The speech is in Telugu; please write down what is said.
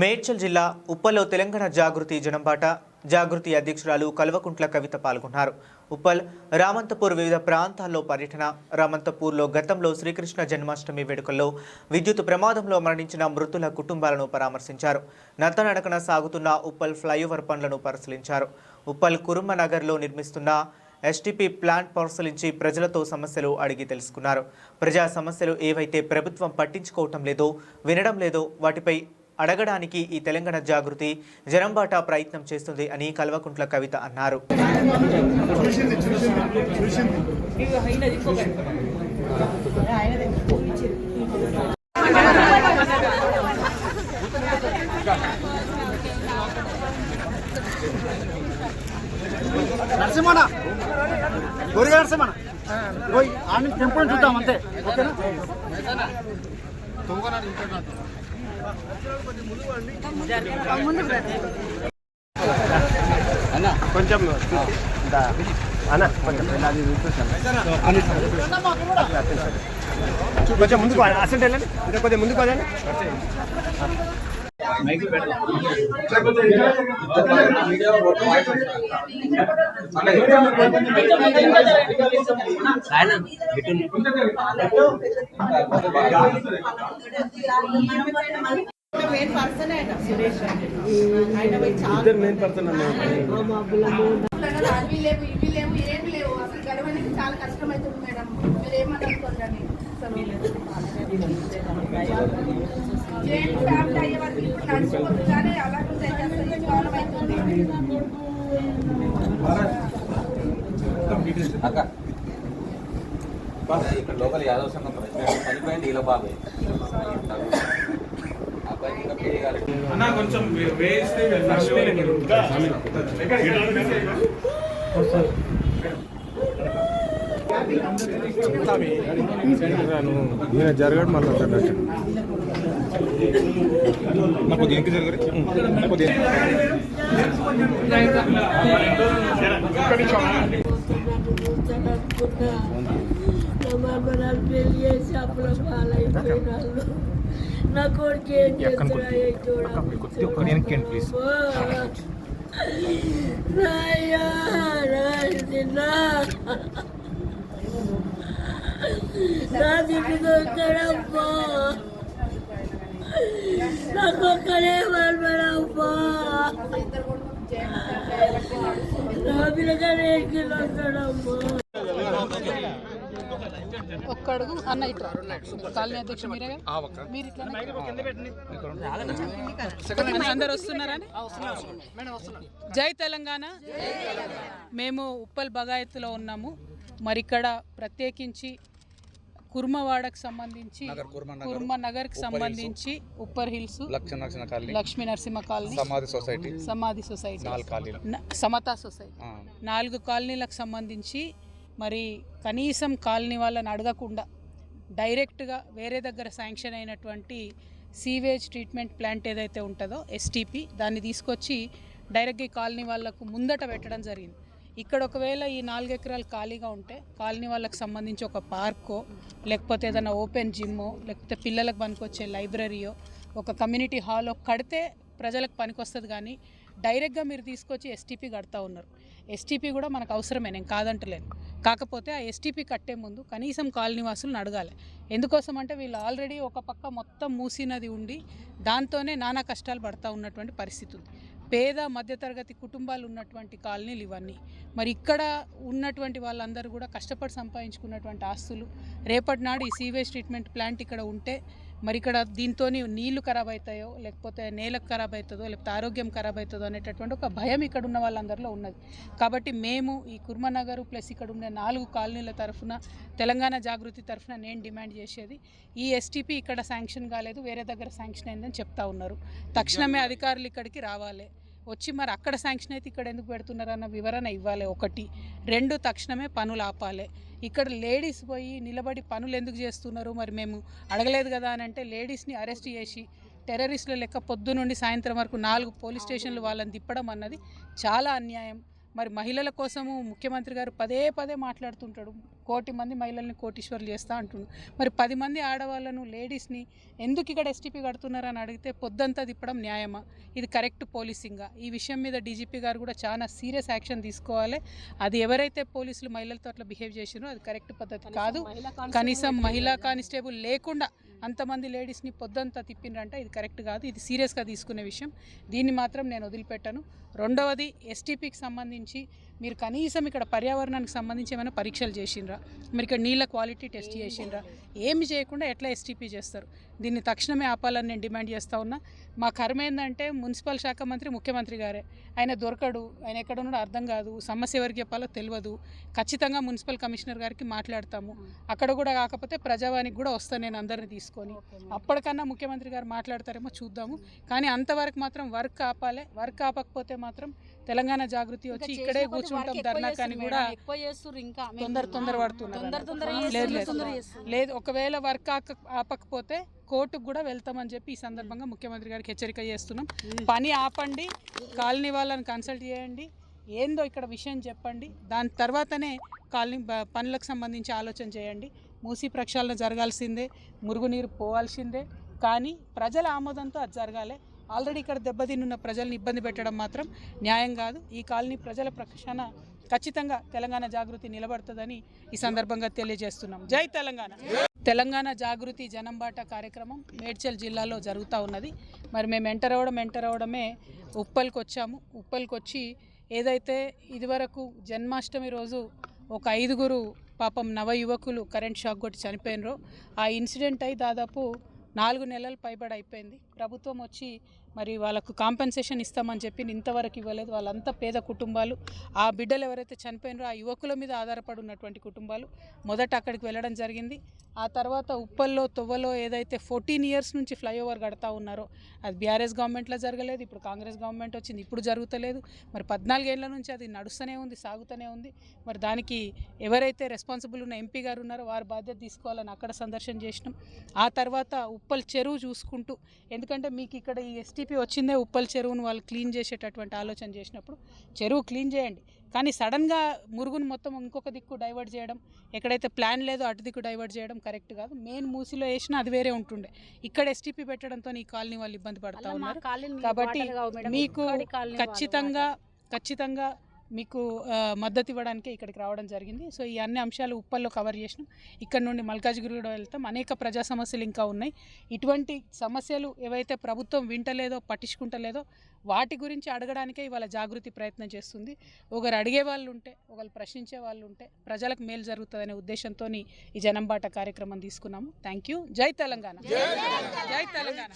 మేడ్చల్ జిల్లా ఉప్పల్లో తెలంగాణ జాగృతి జనంబాట జాగృతి అధ్యక్షురాలు కల్వకుంట్ల కవిత పాల్గొన్నారు. ఉప్పల్ రామంతపూర్ వివిధ ప్రాంతాల్లో పర్యటన. రామంతపూర్లో గతంలో శ్రీకృష్ణ జన్మాష్టమి వేడుకల్లో విద్యుత్ ప్రమాదంలో మరణించిన మృతుల కుటుంబాలను పరామర్శించారు. నత్తనడకన సాగుతున్న ఉప్పల్ ఫ్లైఓవర్ పనులను పరిశీలించారు. ఉప్పల్ కురుమనగర్లో నిర్మిస్తున్న ఎస్టీపీ ప్లాంట్ పరిశీలించి ప్రజలతో సమస్యలు అడిగి తెలుసుకున్నారు. ప్రజా సమస్యలు ఏవైతే ప్రభుత్వం పట్టించుకోవటం లేదో వినడం లేదో వాటిపై అడగడానికి ఈ తెలంగాణ జాగృతి జనంబాట ప్రయత్నం చేస్తుంది అని కల్వకుంట్ల కవిత అన్నారు. నరసింహన? గొరిగా నరసింహన? పోయి ఆడిని టెంపుల్ చూద్దాం అంతే. ఓకేనా? కొంచెం అన్న కొంచెం కొంచెం ముందుకు అసలు వెళ్ళండి. ఇంకా కొంచెం ముందుకు వెళ్ళండి మెయిన్ పర్సన్ ఆయన సురేష్ ఆయన చాలా మెయిన్ పర్సన్ అవి లేవు ఇవి లేవు ఏమి లేవు అసలు గడవడానికి చాలా కష్టమవుతుంది మేడం మీరు ఏమనుకోండి జైలు ఫ్యామిలీ అయ్యే వరకు ఇప్పుడు నడిచిపోతుంది కానీ అలాగే తెచ్చేస్తుంది ప్రాబ్లం అవుతుంది అక్క ఇక్కడ లోకల్ యాదవ్ సంఘం ప్రెసిడెంట్ చనిపోయింది ఇలా బాబాయ్ అబ్బాయి ఇంకా పెళ్లి కాలేదు అన్న కొంచెం వే- వేస్తే ఫస్ట్ ఈయన జరగడం మళ్ళీ వద్దన్నట్టు నాకు దీనికి జరగరు నమ్మరాలు పెళ్లి చేసి అప్పుల పాలైపోయినారు నా కొడుకు ఏం చేస్తున్నా ప్లీజ్ రాయ్యా రాయినా నా దిక్కు దొక్కడమ్మా నాకు ఒక్కడే నా ఎక్కిలో వస్తాడమ్మా అన్న ఇట్లా కాలనీ అధ్యక్షుడు మీరే? కదా? మీరు ఇట్లా అందరు వస్తున్నారని జై తెలంగాణ. మేము ఉప్పల్ బగాయత్తులో ఉన్నాము. మరి ఇక్కడ ప్రత్యేకించి కుర్మవాడకు సంబంధించి కుర్మ నగర్కి సంబంధించి Uppar hills Lakshmi Narasimha colony Samadhi society Samadhi society Samatha society. నాలుగు కాలనీలకు సంబంధించి మరి కనీసం కాలనీ వాళ్ళని అడగకుండా డైరెక్ట్గా వేరే దగ్గర శాంక్షన్ అయినటువంటి సీవేజ్ ట్రీట్మెంట్ ప్లాంట్ ఏదైతే ఉంటుందో ఎస్టీపీ దాన్ని తీసుకొచ్చి డైరెక్ట్గా ఈ కాలనీ వాళ్ళకు ముందట పెట్టడం జరిగింది. ఇక్కడ ఒకవేళ ఈ నాలుగు ఎకరాలు ఖాళీగా ఉంటే కాలనీ వాళ్ళకి సంబంధించి ఒక పార్కో లేకపోతే ఏదైనా ఓపెన్ జిమ్మో లేకపోతే పిల్లలకు పనికొచ్చే లైబ్రరీయో ఒక కమ్యూనిటీ హాలో కడితే ప్రజలకు పనికొస్తుంది కానీ డైరెక్ట్గా మీరు తీసుకొచ్చి ఎస్టీపీ కడతా ఉన్నారు. ఎస్టీపీ కూడా మనకు అవసరమే నేను కాదంటలేను. కాకపోతే ఆ ఎస్టీపీ కట్టే ముందు కనీసం కాలనీవాసులను అడగాలి. ఎందుకోసం అంటే వీళ్ళు ఆల్రెడీ ఒక పక్క మొత్తం మూసినది ఉండి దాంతోనే నానా కష్టాలు పడతా ఉన్నటువంటి పరిస్థితి ఉంది. పేద మధ్యతరగతి కుటుంబాలు ఉన్నటువంటి కాలనీలు ఇవన్నీ. మరి ఇక్కడ ఉన్నటువంటి వాళ్ళందరూ కూడా కష్టపడి సంపాదించుకున్నటువంటి ఆస్తులు. రేపటి నాడు ఈ సీవేజ్ ట్రీట్మెంట్ ప్లాంట్ ఇక్కడ ఉంటే మరి ఇక్కడ దీంతో నీళ్ళు ఖరాబ్ అవుతాయో లేకపోతే నేలకు ఖరాబ్ అవుతుందో లేకపోతే ఆరోగ్యం ఖరాబ్ అవుతుందో అనేటటువంటి ఒక భయం ఇక్కడ ఉన్న వాళ్ళందరిలో ఉన్నది. కాబట్టి మేము ఈ కుర్మనగర్ ప్లస్ ఇక్కడ ఉండే నాలుగు కాలనీల తరఫున తెలంగాణ జాగృతి తరఫున నేను డిమాండ్ చేసేది ఈ ఎస్టీపీ ఇక్కడ శాంక్షన్ కాలేదు వేరే దగ్గర శాంక్షన్ అయిందని చెప్తా ఉన్నారు. తక్షణమే అధికారులు ఇక్కడికి రావాలి. వచ్చి మరి అక్కడ శాంక్షన్ అయితే ఇక్కడ ఎందుకు పెడుతున్నారన్న వివరణ ఇవ్వాలి ఒకటి. రెండు తక్షణమే పనులు ఆపాలి. ఇక్కడ లేడీస్ పోయి నిలబడి పనులు ఎందుకు చేస్తున్నారు? మరి మేము అడగలేదు కదా అని అంటే లేడీస్ని అరెస్ట్ చేసి టెర్రరిస్టుల లెక్క పొద్దు నుండి సాయంత్రం వరకు నాలుగు పోలీస్ స్టేషన్లు వాళ్ళని తిప్పడం అన్నది చాలా అన్యాయం. మరి మహిళల కోసము ముఖ్యమంత్రి గారు పదే పదే మాట్లాడుతుంటాడు. కోటి మంది మహిళల్ని కోటీశ్వర్లు చేస్తా అంటుండు. మరి పది మంది ఆడవాళ్ళను లేడీస్ని ఎందుకు ఇక్కడ ఎస్టీపీ కడుతున్నారని అడిగితే పొద్దంతా తిప్పడం న్యాయమా? ఇది కరెక్ట్ పోలీసింగా. ఈ విషయం మీద డీజీపీ గారు కూడా చాలా సీరియస్ యాక్షన్ తీసుకోవాలి. అది ఎవరైతే పోలీసులు మహిళలతో అట్లా బిహేవ్ చేసినో అది కరెక్ట్ పద్ధతి కాదు. కనీసం మహిళా కానిస్టేబుల్ లేకుండా అంతమంది లేడీస్ని పొద్దంతా తిప్పిండ్రంటే ఇది కరెక్ట్ కాదు. ఇది సీరియస్గా తీసుకునే విషయం. దీన్ని మాత్రం నేను వదిలిపెట్టాను. రెండవది ఎస్టీపీకి సంబంధించి మీరు కనీసం ఇక్కడ పర్యావరణానికి సంబంధించి ఏమైనా పరీక్షలు చేసిండ్రా? మీరు ఇక్కడ నీళ్ళ క్వాలిటీ టెస్ట్ చేసిండ్రా? ఏమి చేయకుండా ఎట్లా ఎస్టీపీ చేస్తారు? దీన్ని తక్షణమే ఆపాలని నేను డిమాండ్ చేస్తూ ఉన్నా. మా కర్మ ఏంటంటే మున్సిపల్ శాఖ మంత్రి ముఖ్యమంత్రి గారే. ఆయన దొరకడు ఆయన ఎక్కడ ఉన్నాడో అర్థం కాదు సమస్య ఎవరికి చెప్పాలో తెలియదు ఖచ్చితంగా మున్సిపల్ కమిషనర్ గారికి మాట్లాడతాము. అక్కడ కూడా కాకపోతే ప్రజావానికి కూడా వస్తాను నేను అందరిని తీసుకొని. అప్పటికన్నా ముఖ్యమంత్రి గారు మాట్లాడతారేమో చూద్దాము. కానీ అంతవరకు మాత్రం వర్క్ ఆపాలి వర్క్ ఆపకపోతే మాత్రం తెలంగాణ జాగృతి వచ్చి ఇక్కడే కూర్చుంటాం ధర్నా కానీ కూడా తొందర తొందర పడుతున్నారు. లేదు ఒకవేళ వర్క్ ఆపకపోతే కోర్టుకు కూడా వెళ్తామని చెప్పి ఈ సందర్భంగా ముఖ్యమంత్రి గారికి హెచ్చరిక చేస్తున్నాం. పని ఆపండి కాలనీ వాళ్ళని కన్సల్ట్ చేయండి ఏందో ఇక్కడ విషయం చెప్పండి దాని తర్వాతనే కాలనీ పనులకు సంబంధించి ఆలోచన చేయండి. మూసి ప్రక్షాళన జరగాల్సిందే మురుగునీరు పోవాల్సిందే కానీ ప్రజల ఆమోదంతో అది జరగాలి. ఆల్రెడీ ఇక్కడ దెబ్బతిన్నున్న ప్రజల్ని ఇబ్బంది పెట్టడం మాత్రం న్యాయం కాదు. ఈ కాలనీ ప్రజల ప్రక్షాళన ఖచ్చితంగా తెలంగాణ జాగృతి నిలబడుతుందని ఈ సందర్భంగా తెలియజేస్తున్నాం. జై తెలంగాణ. తెలంగాణ జాగృతి జనంబాట కార్యక్రమం మేడ్చల్ జిల్లాలో జరుగుతూ ఉన్నది. మరి మేము ఎంటర్ అవ్వడం ఎంటర్ అవ్వడమే ఉప్పల్కి వచ్చాము. ఉప్పల్కి వచ్చి ఏదైతే ఇదివరకు జన్మాష్టమి రోజు ఒక ఐదుగురు పాపం నవ యువకులు కరెంట్ షాక్ కొట్టి చనిపోయినరో ఆ ఇన్సిడెంట్ అయి దాదాపు నాలుగు నెలలు పైబడి అయిపోయింది. ప్రభుత్వం వచ్చి మరి వాళ్ళకు కాంపెన్సేషన్ ఇస్తామని చెప్పి ఇంతవరకు ఇవ్వలేదు. వాళ్ళంతా పేద కుటుంబాలు. ఆ బిడ్డలు ఎవరైతే చనిపోయినారో ఆ యువకుల మీద ఆధారపడి ఉన్నటువంటి కుటుంబాలు మొదట అక్కడికి వెళ్ళడం జరిగింది. ఆ తర్వాత ఉప్పల్లో తొవ్వలో ఏదైతే ఫోర్టీన్ ఇయర్స్ నుంచి ఫ్లైఓవర్ కడతా ఉన్నారో అది బీఆర్ఎస్ గవర్నమెంట్లో జరగలేదు. ఇప్పుడు కాంగ్రెస్ గవర్నమెంట్ వచ్చింది. ఇప్పుడు జరుగుతలేదు. మరి పద్నాలుగేళ్ళ నుంచి అది నడుస్తూనే ఉంది సాగుతూనే ఉంది. మరి దానికి ఎవరైతే రెస్పాన్సిబుల్ ఉన్న ఎంపీ గారు ఉన్నారో వారు బాధ్యత తీసుకోవాలని అక్కడ సందర్శన చేసినాం. ఆ తర్వాత ఉప్పల్ చెరువు చూసుకుంటూ ఎందుకంటే మీకు ఇక్కడ ఈ ఎస్టీపీ వచ్చిందే ఉప్పల్ చెరువును వాళ్ళు క్లీన్ చేసేటటువంటి ఆలోచన చేసినప్పుడు చెరువు క్లీన్ చేయండి. కానీ సడన్గా మురుగును మొత్తం ఇంకొక దిక్కు డైవర్ట్ చేయడం ఎక్కడైతే ప్లాన్ లేదో అటు దిక్కు డైవర్ట్ చేయడం కరెక్ట్ కాదు. మెయిన్ మూసిలో వేసినా అది వేరే ఉంటుండే. ఇక్కడ ఎస్టీపీ పెట్టడంతో ఈ కాలనీ వాళ్ళు ఇబ్బంది పడతా ఉన్నారు. కాబట్టి మీకు ఖచ్చితంగా ఖచ్చితంగా మీకు మద్దతు ఇవ్వడానికే ఇక్కడికి రావడం జరిగింది. సో ఈ అన్ని అంశాలు ఉప్పల్లో కవర్ చేసినాం. ఇక్కడ నుండి మల్కాజ్గిరి కూడా వెళ్తాం. అనేక ప్రజా సమస్యలు ఇంకా ఉన్నాయి. ఇటువంటి సమస్యలు ఏవైతే ప్రభుత్వం వింటలేదో పట్టించుకుంటలేదో వాటి గురించి అడగడానికే ఇవాళ జాగృతి ప్రయత్నం చేస్తుంది. ఒకరు అడిగే వాళ్ళు ఉంటే ఒకరు ప్రశ్నించే వాళ్ళు ఉంటే ప్రజలకు మేలు జరుగుతుందనే ఉద్దేశంతో ఈ జనంబాట కార్యక్రమం తీసుకున్నాము. Thank you. జై తెలంగాణ. జై తెలంగాణ.